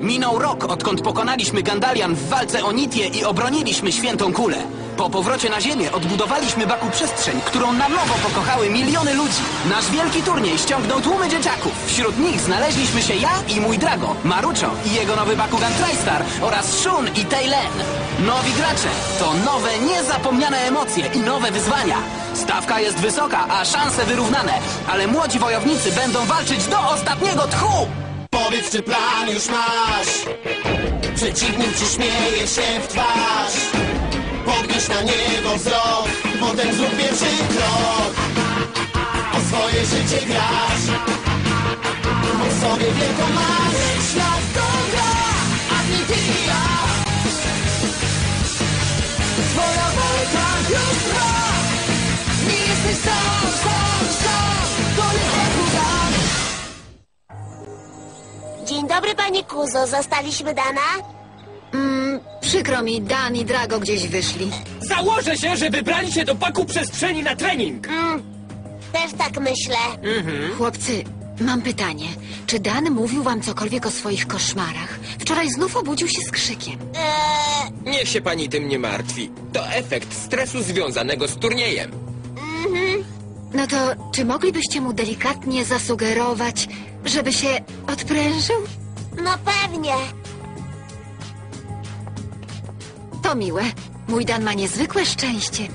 Minął rok, odkąd pokonaliśmy Gandalian w walce o Nitię i obroniliśmy Świętą Kulę. Po powrocie na Ziemię odbudowaliśmy Baku przestrzeń, którą na nowo pokochały miliony ludzi. Nasz wielki turniej ściągnął tłumy dzieciaków. Wśród nich znaleźliśmy się ja i mój Drago, Marucho i jego nowy Bakugan TriStar oraz Shun i Taylen. Nowi gracze to nowe, niezapomniane emocje i nowe wyzwania. Stawka jest wysoka, a szanse wyrównane, ale młodzi wojownicy będą walczyć do ostatniego tchu! Powiedz, czy plan już masz. Przeciwnik ci śmieje się w twarz. Podnieś na niego wzrok Potem zrób pierwszy krok. O swoje życie grasz. O sobie wielką masz Kuzo. Zastaliśmy Dana? Przykro mi, Dan i Drago gdzieś wyszli. Założę się, że wybrali się do paku przestrzeni na trening. Też tak myślę. Chłopcy, mam pytanie. Czy Dan mówił wam cokolwiek o swoich koszmarach? Wczoraj znów obudził się z krzykiem. Eee, Niech się pani tym nie martwi. To efekt stresu związanego z turniejem. No to czy moglibyście mu delikatnie zasugerować, żeby się odprężył? No pewnie. To miłe. Mój Dan ma niezwykłe szczęście,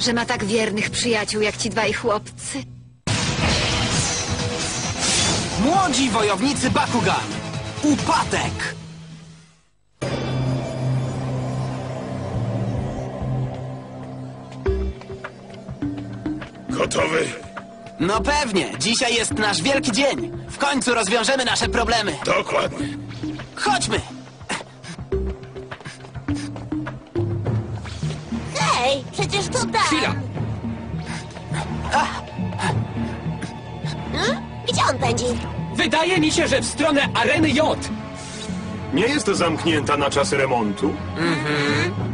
że ma tak wiernych przyjaciół jak ci dwaj chłopcy. Młodzi wojownicy Bakugan. Upadek. Gotowy? No pewnie, dzisiaj jest nasz wielki dzień. W końcu rozwiążemy nasze problemy. Dokładnie. Chodźmy. Hej, przecież to Dan. Chwila! Hmm? Gdzie on pędzi? Wydaje mi się, że w stronę areny J. Nie jest zamknięta na czas remontu? Supermoc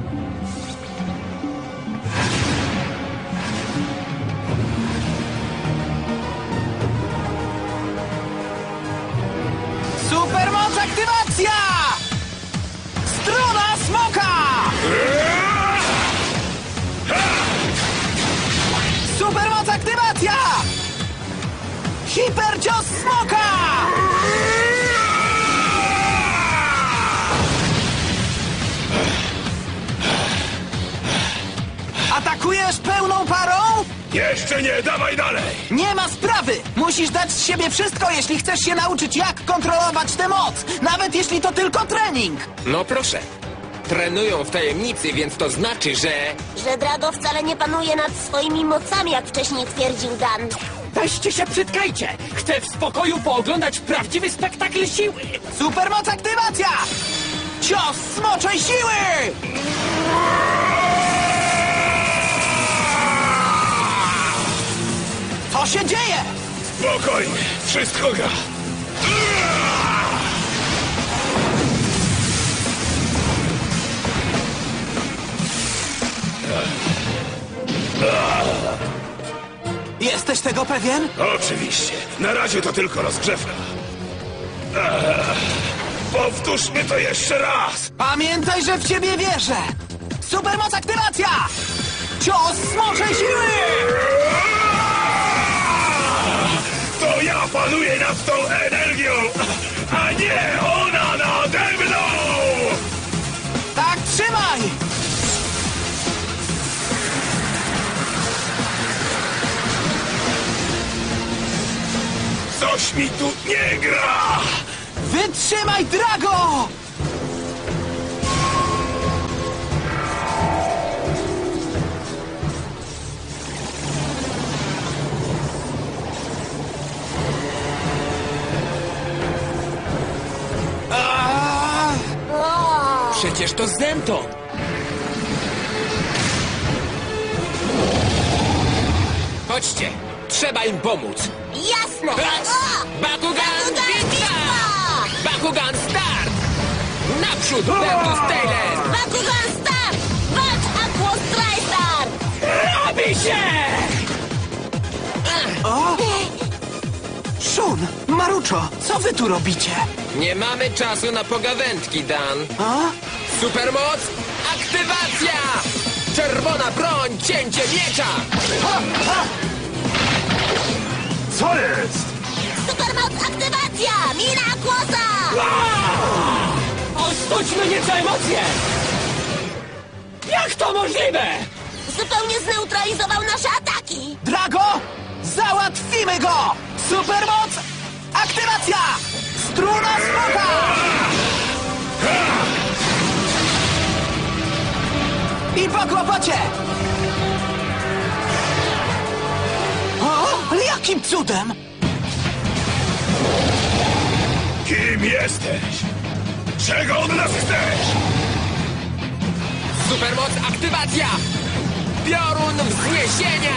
Supermoc aktywacja! Hipercios smoka! Atakujesz pełną parą? Jeszcze nie, dawaj dalej! Nie ma sprawy! Musisz dać z siebie wszystko, jeśli chcesz się nauczyć, jak kontrolować tę moc! Nawet jeśli to tylko trening! No proszę. Trenują w tajemnicy, więc to znaczy, że... Że Drago wcale nie panuje nad swoimi mocami, jak wcześniej twierdził Dan. Weźcie się przytkajcie. Chcę w spokoju pooglądać prawdziwy spektakl siły. Supermoc aktywacja! Cios smoczej siły! Co się dzieje? Spokojnie, wszystko gra. Jesteś tego pewien? Oczywiście, na razie to tylko rozgrzewka. Ech, Powtórzmy to jeszcze raz! Pamiętaj, że w ciebie wierzę! Supermoc aktywacja! Cios smoczej siły! To ja panuję nad tą energią, a nie ona Coś mi tu nie gra! Wytrzymaj, Drago! Przecież to Zenton! Chodźcie, trzeba im pomóc. jasne. Raz, O! Bakugan Bakugan Bitwa! bitwa! Bakugan Start! Naprzód, Beldus Taylor! Bakugan start! Walcz Aquos TriStar! Robi się! Shun, Maruczo, co wy tu robicie? Nie mamy czasu na pogawędki, Dan. A? Supermoc, aktywacja! Czerwona broń, cięcie miecza! Co jest? Supermoc aktywacja! Mina Kłosa! Ostudźmy nieco emocje! Jak to możliwe? Zupełnie zneutralizował nasze ataki! Drago, załatwimy go! Supermoc, aktywacja! Struna smoka! I po kłopocie! Ale jakim cudem? Kim jesteś? Czego od nas chcesz? Supermoc, aktywacja! Piorun wzniesienia!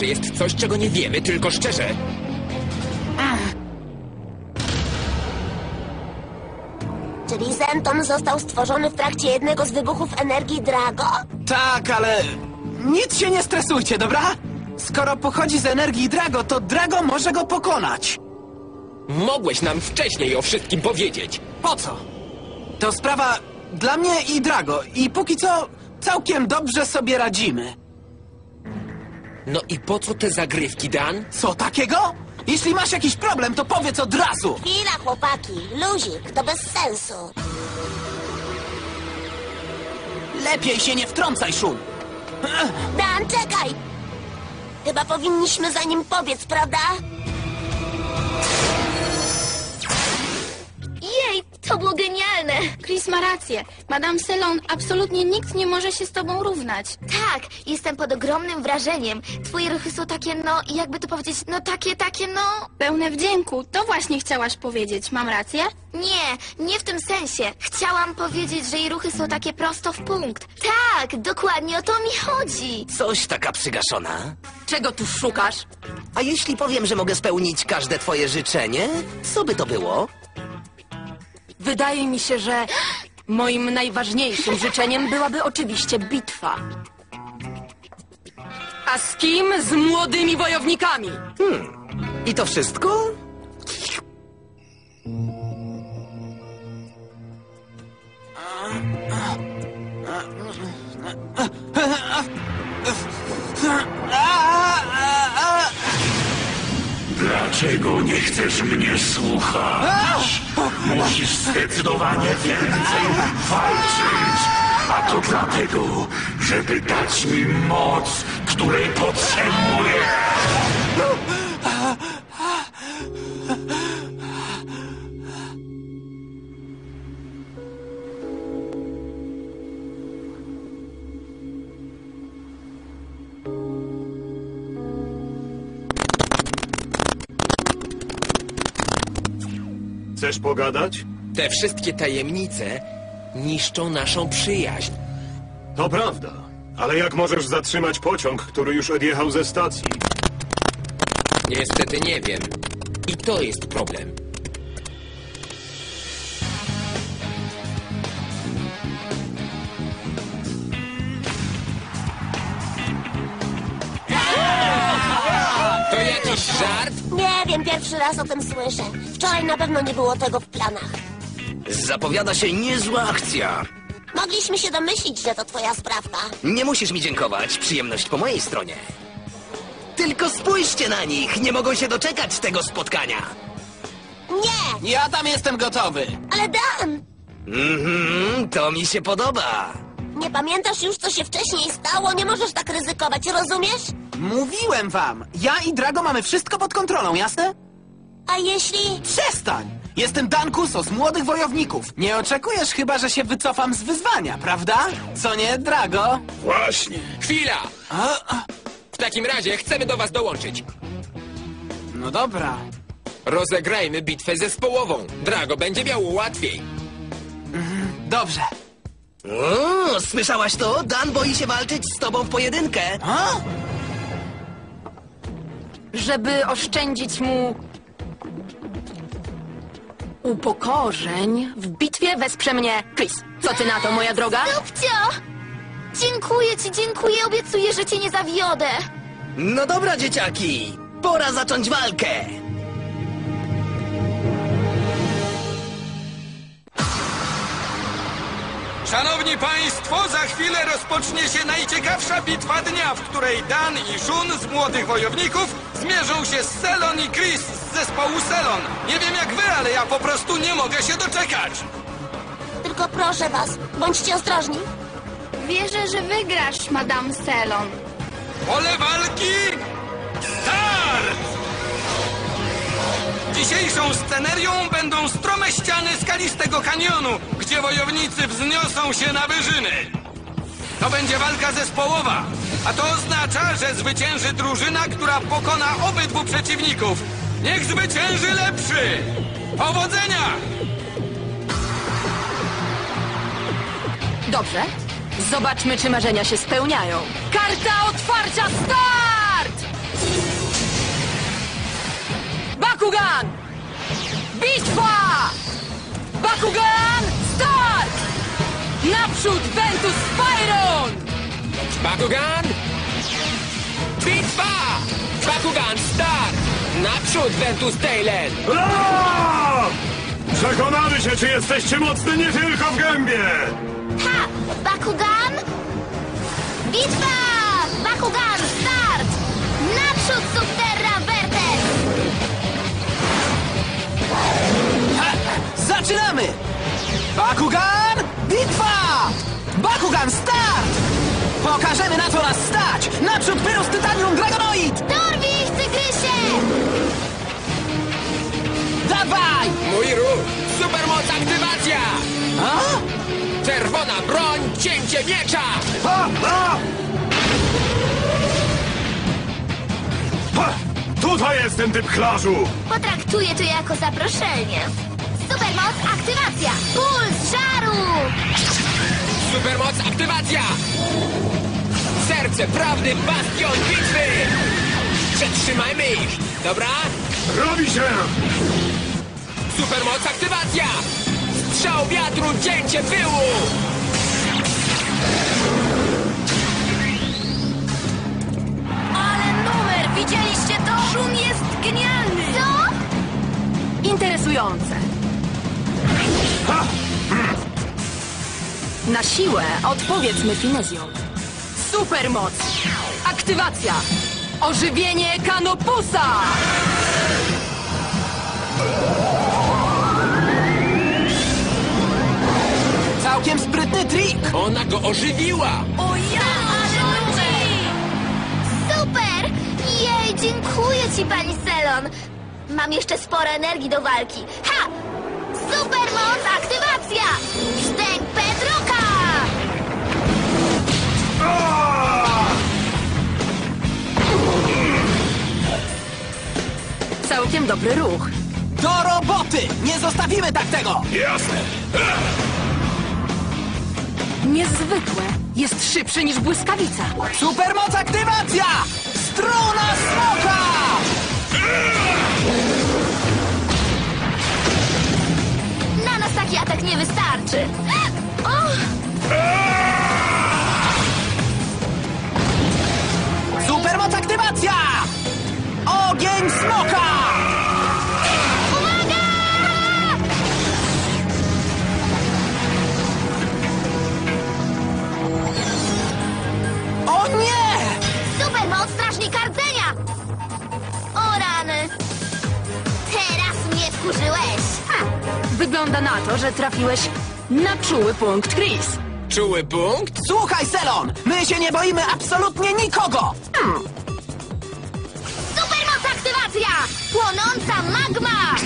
Czy jest coś, czego nie wiemy, tylko szczerze? Czyli Zenton został stworzony w trakcie jednego z wybuchów energii Drago? Tak, ale nic się nie stresujcie, dobra? Skoro pochodzi z energii Drago, to Drago może go pokonać. Mogłeś nam wcześniej o wszystkim powiedzieć. Po co? To sprawa dla mnie i Drago i póki co całkiem dobrze sobie radzimy. No i po co te zagrywki, Dan? Co takiego? Jeśli masz jakiś problem, to powiedz od razu. Chwila, chłopaki. Luzik, to bez sensu. Lepiej się nie wtrącaj, Szum. Dan, czekaj! Chyba powinniśmy za nim pobiec, prawda? Było genialne! Chris ma rację. Madame Selon, absolutnie nikt nie może się z tobą równać. Tak, jestem pod ogromnym wrażeniem. Twoje ruchy są takie, no, jakby to powiedzieć, no takie, takie, no... Pełne wdzięku, to właśnie chciałaś powiedzieć. Mam rację? Nie, nie w tym sensie. Chciałam powiedzieć, że jej ruchy są takie prosto w punkt. Tak, dokładnie o to mi chodzi. Coś taka przygaszona. Czego tu szukasz? A jeśli powiem, że mogę spełnić każde twoje życzenie, co by to było? Wydaje mi się, że moim najważniejszym życzeniem byłaby oczywiście bitwa. A z kim? Z młodymi wojownikami. I to wszystko? Dlaczego nie chcesz mnie słuchać? Musisz zdecydowanie więcej walczyć. A to dlatego, żeby dać mi moc, której potrzebuję. Chcesz pogadać? Te wszystkie tajemnice niszczą naszą przyjaźń. To prawda. Ale jak możesz zatrzymać pociąg, który już odjechał ze stacji? Niestety nie wiem. I to jest problem. Jakiś żart? Nie wiem, pierwszy raz o tym słyszę. Wczoraj na pewno nie było tego w planach. Zapowiada się niezła akcja. Mogliśmy się domyślić, że to twoja sprawka. Nie musisz mi dziękować, przyjemność po mojej stronie. Tylko spójrzcie na nich, nie mogą się doczekać tego spotkania. Nie, Ja tam jestem gotowy. ale Dan! Mhm, to mi się podoba. Nie pamiętasz już, co się wcześniej stało? Nie możesz tak ryzykować, rozumiesz? Mówiłem wam, ja i Drago mamy wszystko pod kontrolą, jasne? A jeśli... Przestań! Jestem Dan Kuso z Młodych Wojowników. Nie oczekujesz chyba, że się wycofam z wyzwania, prawda? Co nie, Drago? Właśnie. Chwila! A, a, W takim razie chcemy do was dołączyć. no dobra. Rozegrajmy bitwę zespołową. Drago będzie miał łatwiej. Dobrze. O, słyszałaś to? Dan boi się walczyć z tobą w pojedynkę. A? Żeby oszczędzić mu upokorzeń, w bitwie wesprze mnie Chris. Co ty na to, moja droga? Subcio! Dziękuję ci, dziękuję, obiecuję, że cię nie zawiodę. No dobra, dzieciaki. Pora zacząć walkę. Szanowni Państwo, za chwilę rozpocznie się najciekawsza bitwa dnia, w której Dan i Shun z Młodych Wojowników zmierzą się z Selon i Chris z zespołu Selon. Nie wiem jak wy, ale ja po prostu nie mogę się doczekać. Tylko proszę was, bądźcie ostrożni. Wierzę, że wygrasz, Madame Selon. Pole walki... Start! Dzisiejszą scenerią będą strome ściany skalistego kanionu, gdzie wojownicy wzniosą się na wyżyny. To będzie walka zespołowa, a to oznacza, że zwycięży drużyna, która pokona obydwu przeciwników. Niech zwycięży lepszy! Powodzenia! Dobrze. Zobaczmy, czy marzenia się spełniają. Karta otwarcia start! Bakugan! Bitwa! Bakugan start! Naprzód Ventus Spyron! Bakugan! Bitwa! Bakugan, start! Naprzód, Ventus Taylen! Aaa! Przekonamy się, czy jesteście mocni nie tylko w gębie! Ha! Bakugan! Bitwa! Bakugan, Zaczynamy! Bakugan! Bitwa! Bakugan, start! Pokażemy na co nas stać! Naprzód Pyrus Titanium Dragonoid! Dorwij ich, tygrysie! Dawaj! Mój ruch! Supermoc aktywacja! A? Czerwona broń, cięcie miecza! Ha! Ha! Ha! Tutaj jest ten typ chlarzu! Potraktuję to jako zaproszenie. Supermoc aktywacja! Puls żaru! Supermoc aktywacja! Serce prawdy, bastion bitwy! Przetrzymajmy ich! Dobra? Robi się! Supermoc aktywacja! Strzał wiatru, cięcie pyłu! Ale numer! Widzieliście to? Szun jest genialny! Co? Interesujące. Na siłę odpowiedzmy finezją. Supermoc! Aktywacja! Ożywienie Kanopusa! Całkiem sprytny trik! Ona go ożywiła! O ja! Super! Jej, dziękuję ci, pani Selon. Mam jeszcze sporo energii do walki. Ha! Supermoc aktywacja! Sztęk Pedroka! Całkiem dobry ruch. Do roboty! Nie zostawimy tak tego! Jasne! Niezwykłe. Jest szybszy niż błyskawica. Supermoc aktywacja! Struna smoka! Taki atak nie wystarczy. O! Supermoc aktywacja! Ogień smoka! Uwaga! O nie! Supermoc strażnika rdzenia! Wygląda na to, że trafiłeś na czuły punkt Chris. Czuły punkt? Słuchaj, Selon! My się nie boimy absolutnie nikogo! Supermoc aktywacja! Płonąca magma!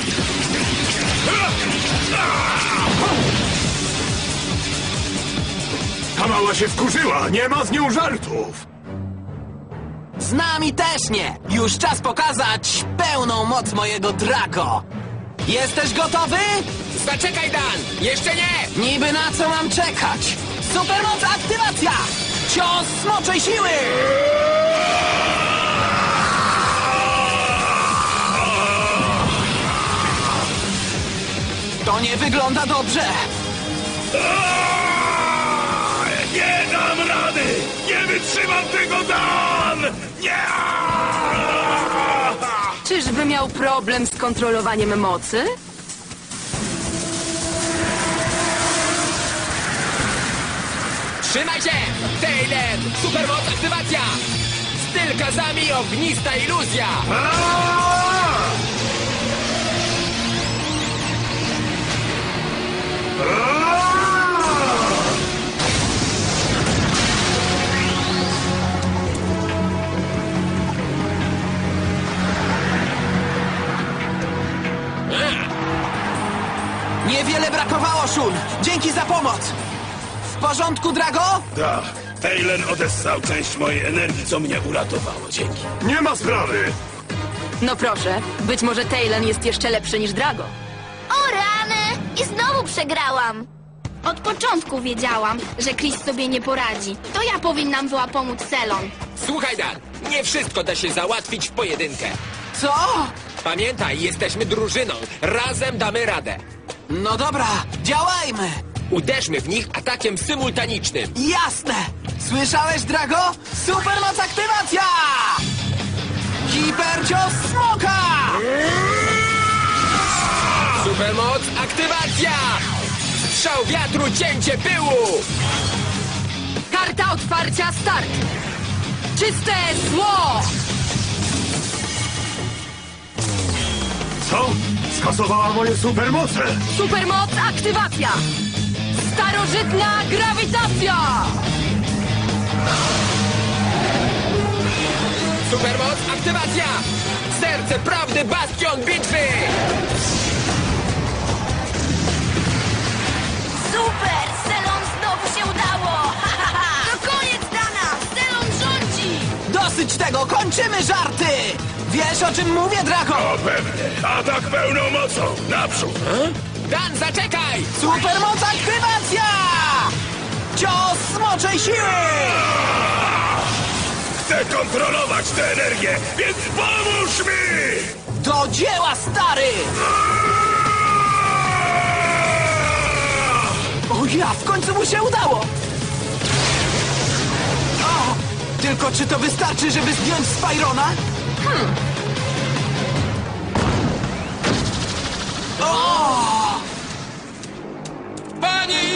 Ta mała się wkurzyła, nie ma z nią żartów! Z nami też nie! Już czas pokazać pełną moc mojego Drago! Jesteś gotowy? Zaczekaj, Dan! Jeszcze nie! Niby na co mam czekać? Supermoc aktywacja! Cios smoczej siły! To nie wygląda dobrze! Nie dam rady! Nie wytrzymam tego, Dan! Nie! Czyżby miał problem z kontrolowaniem mocy? Trzymaj się! Taylor! Supermoc aktywacja! Styl kazami ognista iluzja! Niewiele brakowało, Shun! Dzięki za pomoc! W porządku, Drago? Tak, Taylor odessał część mojej energii, co mnie uratowało. Dzięki. Nie ma sprawy! No proszę, być może Taylan jest jeszcze lepszy niż Drago. O rany! I znowu przegrałam! Od początku wiedziałam, że Chris sobie nie poradzi. To ja powinnam była pomóc Selon. Słuchaj, Dan! Nie wszystko da się załatwić w pojedynkę. Co? Pamiętaj, jesteśmy drużyną. Razem damy radę. No dobra, działajmy! Uderzmy w nich atakiem symultanicznym. Jasne! Słyszałeś, Drago? Supermoc aktywacja! Hipercios smoka! Supermoc aktywacja! Strzał wiatru, cięcie pyłu! Karta otwarcia start! Czyste zło! Co? Skasowała moje supermoce! Supermoc aktywacja! Starożytna grawitacja! Supermoc aktywacja! Serce prawdy, bastion bitwy! Super! Selon znowu się udało! To koniec Dana! Selon rządzi! Dosyć tego, kończymy żarty! Wiesz o czym mówię, Drago? O pewnie. Atak pełną mocą. Naprzód. Dan, zaczekaj! Supermoc aktywacja! Cios smoczej siły! Chcę kontrolować tę energię, więc pomóż mi! Do dzieła, stary! O ja, w końcu mu się udało! O, tylko czy to wystarczy, żeby zdjąć Spyrona? Hmm. O!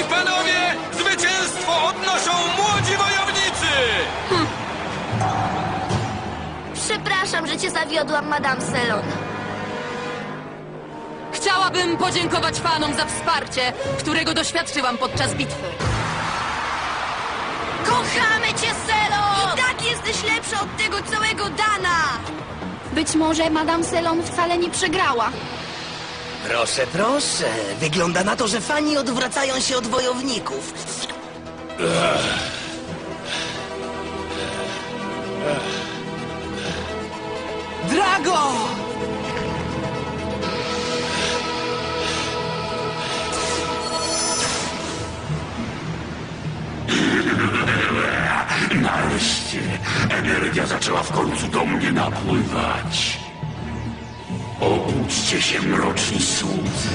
I panowie, zwycięstwo odnoszą młodzi wojownicy! Przepraszam, że cię zawiodłam, Madame Selon. Chciałabym podziękować fanom za wsparcie, którego doświadczyłam podczas bitwy. Kochamy cię, Selon! I tak jesteś lepsza od tego całego Dana! Być może Madame Selon wcale nie przegrała. Proszę, proszę. Wygląda na to, że fani odwracają się od wojowników. Drago! Nareszcie energia zaczęła w końcu do mnie napływać. Obudźcie się, mroczni słudzy.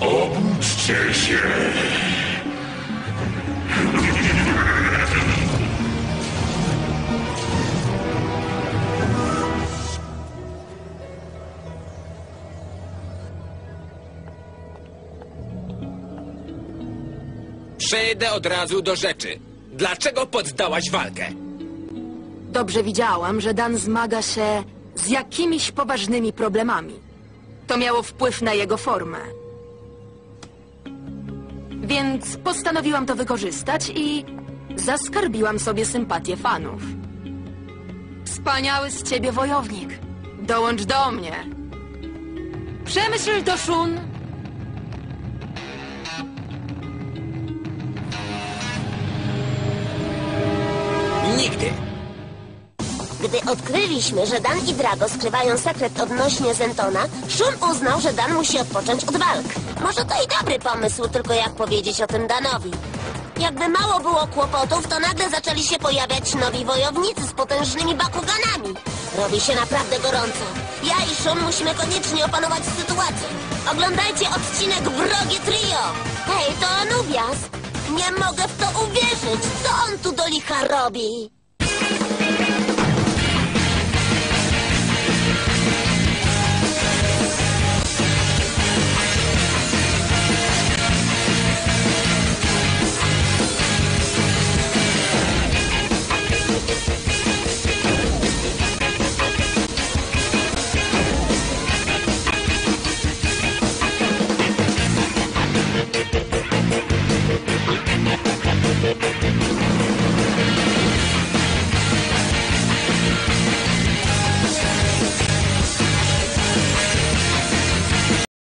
Obudźcie się. Przejdę od razu do rzeczy. Dlaczego poddałaś walkę? Dobrze widziałam, że Dan zmaga się z jakimiś poważnymi problemami. To miało wpływ na jego formę. Więc postanowiłam to wykorzystać i zaskarbiłam sobie sympatię fanów. Wspaniały z ciebie wojownik. Dołącz do mnie. Przemyśl to, Shun. Nigdy. Gdy odkryliśmy, że Dan i Drago skrywają sekret odnośnie Zentona, Shun uznał, że Dan musi odpocząć od walk. Może to i dobry pomysł, tylko jak powiedzieć o tym Danowi? Jakby mało było kłopotów, to nagle zaczęli się pojawiać nowi wojownicy z potężnymi bakuganami. Robi się naprawdę gorąco. Ja i Shun musimy koniecznie opanować sytuację. Oglądajcie odcinek Wrogie Trio. Hej, to Anubias. Nie mogę w to uwierzyć. Co on tu do licha robi?